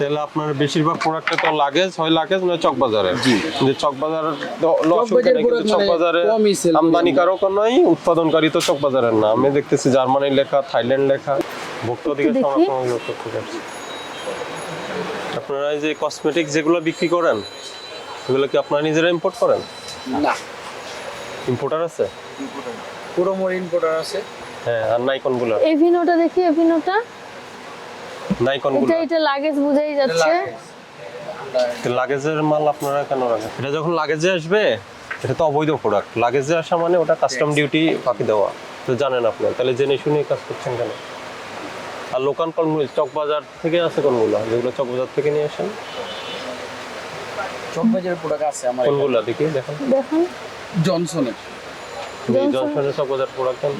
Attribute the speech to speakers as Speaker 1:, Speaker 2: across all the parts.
Speaker 1: তাহলে আপনার বেশিরভাগ প্রোডাক্টে তো লাগেজ হয় লাগেজ নয় চকবাজারে
Speaker 2: জি।
Speaker 1: কিন্তু চকবাজার তো লস
Speaker 2: মানে
Speaker 1: চকবাজারে
Speaker 2: করে
Speaker 1: আমদানিকারক নয় উৎপাদনকারী তো চকবাজারের না। আমি দেখতেছি জার্মানির লেখা থাইল্যান্ড লেখা। ভোক্তা দিকে আপনারা এই যে কসমেটিক যেগুলো বিক্রি করেন এগুলো কি আপনারা নিজেরা ইম্পোর্ট করেন?
Speaker 2: না।
Speaker 1: ইম্পোর্টার আছে?
Speaker 2: পুরো মোর ইম্পোর্টার আছে।
Speaker 1: হ্যাঁ আর নাইকনগুলো
Speaker 3: এভিনোটা দেখি এভিনোটা
Speaker 1: নাইকন
Speaker 3: এটা এটা লাগেজ বুঝাই যাচ্ছে।
Speaker 1: লাগেজের মাল আপনারা কেন রাখেন? এটা যখন লাগেজে আসবে এটা তো অবৈধ প্রোডাক্ট লাগেজে আসা মানে ওটা কাস্টম ডিউটি ফাঁকি দেওয়া। তো জানেন আপনি তাহলে জেনে শুনে কাজ করছেন কেন? আর লোকাল কোনগুলো চকবাজার থেকে আছে কোনগুলো? যেগুলো চকবাজার থেকে নিয়ে আসেন।
Speaker 2: চকবাজারের প্রোডাক্ট আছে আমার
Speaker 1: কোনগুলো দেখি দেখেন।
Speaker 3: দেখুন।
Speaker 2: জনসনের
Speaker 1: জনসনের চকবাজার প্রোডাক্ট দেন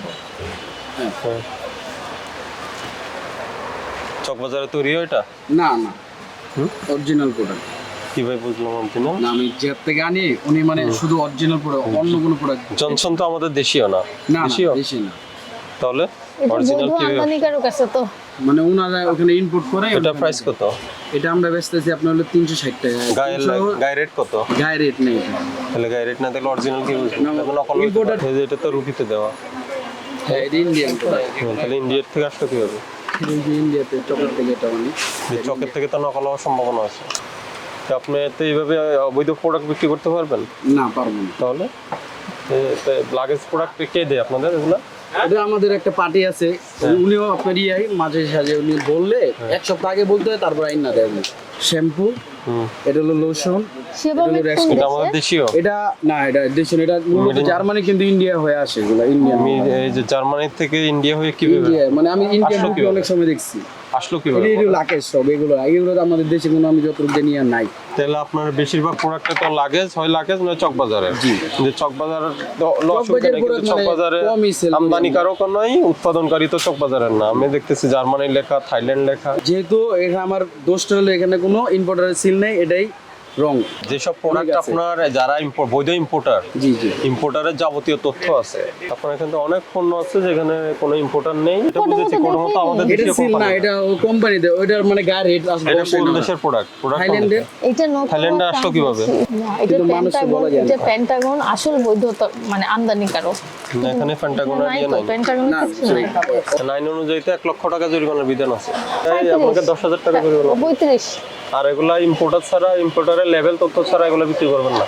Speaker 2: হ্যাঁ।
Speaker 1: চকবাজারে তৈরি হয় এটা?
Speaker 2: না না। অরিজিনাল প্রোডাক্ট
Speaker 1: কীভাবে বুঝলাম অরিজিনাল
Speaker 2: না? আমি যে থেকে আনি উনি মানে শুধু অরিজিনাল প্রোডাক্ট অন্য কোনো প্রোডাক্ট
Speaker 1: জনসন তো আমাদের দেশীয় না।
Speaker 2: না
Speaker 1: দেশীয়?
Speaker 2: না।
Speaker 1: তাহলে অরিজিনাল কীভাবে
Speaker 3: আমদানিকারক আছে তো।
Speaker 2: মানে ওনারা ওখানে ইনপুট করে
Speaker 1: এটা প্রাইস কত?
Speaker 2: এটা আমরা বেচতেছি আপনার হলো তিনশো ষাট টাকা।
Speaker 1: গায়ের গায়ে রেট কত?
Speaker 2: গায়ে রেট নেই
Speaker 1: তাহলে গায়ে রেট না দিলে অরিজিনাল কি বুঝব নকল এটা তো রুপিতে দেওয়া।
Speaker 2: হ্যাঁ ইন্ডিয়ান
Speaker 1: তাহলে ইন্ডিয়ার থেকে আসলো
Speaker 2: ইন্ডিয়াতে চকলেট থেকে এটা মানে।
Speaker 1: চকের থেকে তো নকল হওয়ার সম্ভাবনা আছে। আপনি তো এইভাবে অবৈধ প্রোডাক্ট বিক্রি করতে পারবেন?
Speaker 2: না পারব না।
Speaker 1: তাহলে? লাগেজ প্রোডাক্ট কে দেয় আপনাদের এগুলো?
Speaker 2: এটা আমাদের একটা পার্টি আছে। উনিও আপনার ইয়াই মাঝে সাঝে উনি বললে এক সপ্তাহ আগে বলতে হয় তারপর আইন না দেয় শ্যাম্পু এটা হলো লোশন এটা
Speaker 1: আমাদের দেশীয়?
Speaker 2: না এটা এটা জার্মানি কিন্তু ইন্ডিয়া হয়ে আসে এগুলো ইন্ডিয়ান
Speaker 1: আমি এই যে জার্মানি থেকে ইন্ডিয়া হয়ে কীভাবে
Speaker 2: ইন্ডিয়া মানে আমি ইন্ডিয়ান অনেক সময় দেখছি।
Speaker 1: আসলো কীভাবে?
Speaker 2: লাকেশ সব এগুলো এগুলো আমাদের দেশে কোনো আমি যতটুকু জানি আর নাই।
Speaker 1: তাহলে আপনার বেশিরভাগ প্রোডাক্টে তো লাগেজ হয় লাগেজ নয় চকবাজারে
Speaker 2: জি।
Speaker 1: কিন্তু চকবাজার তো লস
Speaker 2: চকবাজার
Speaker 1: কিন্তু
Speaker 2: product মানে
Speaker 1: আমদানিকারক নয় উৎপাদনকারী তো চকবাজারের না আমি দেখতেছি জার্মানির লেখা, থাইল্যান্ড লেখা।
Speaker 2: যেহেতু এটা আমার দোষটা হলো এখানে কোনো ইম্পোর্টারের সিল নেই, এটাই রং
Speaker 1: যেসব প্রোডাক্ট আপনার যারা import- বৈধ ইম্পোর্টার
Speaker 2: জি জি।
Speaker 1: ইম্পোর্টারের যাবতীয় তথ্য আছে আপনার এখানে অনেক পণ্য আছে যেখানে কোনো ইম্পোর্টার নেই। এটা বুঝেছি কোনো মতো আমাদের দেশীয়
Speaker 2: সিল না এটা ও কোম্পানিতে ওইটার মানে রেট
Speaker 1: এটা কোন দেশের প্রোডাক্ট প্রোডাক্ট
Speaker 3: এটা
Speaker 1: থাইল্যান্ডে আসলো কীভাবে?
Speaker 3: না, এটা পেন্টাগন
Speaker 2: বলা যায়
Speaker 3: এটা পেন্টাগন আসল বৈধ মানে আমদানিকারক
Speaker 1: এখানে
Speaker 3: নাই
Speaker 1: ইয়ে নাই।
Speaker 3: পেন্টাগন
Speaker 2: না,
Speaker 1: আইন অনুযায়ী তো এক লক্ষ টাকা জরিমানার বিধান আছে। আপনাকে দশ হাজার টাকা জরিমানা।
Speaker 3: পঁয়ত্রিশ
Speaker 1: আর এগুলা ইম্পোর্টার ছাড়া ইম্পোর্টারের লেভেল তথ্য ছাড়া এগুলো বিক্রি করবেন না।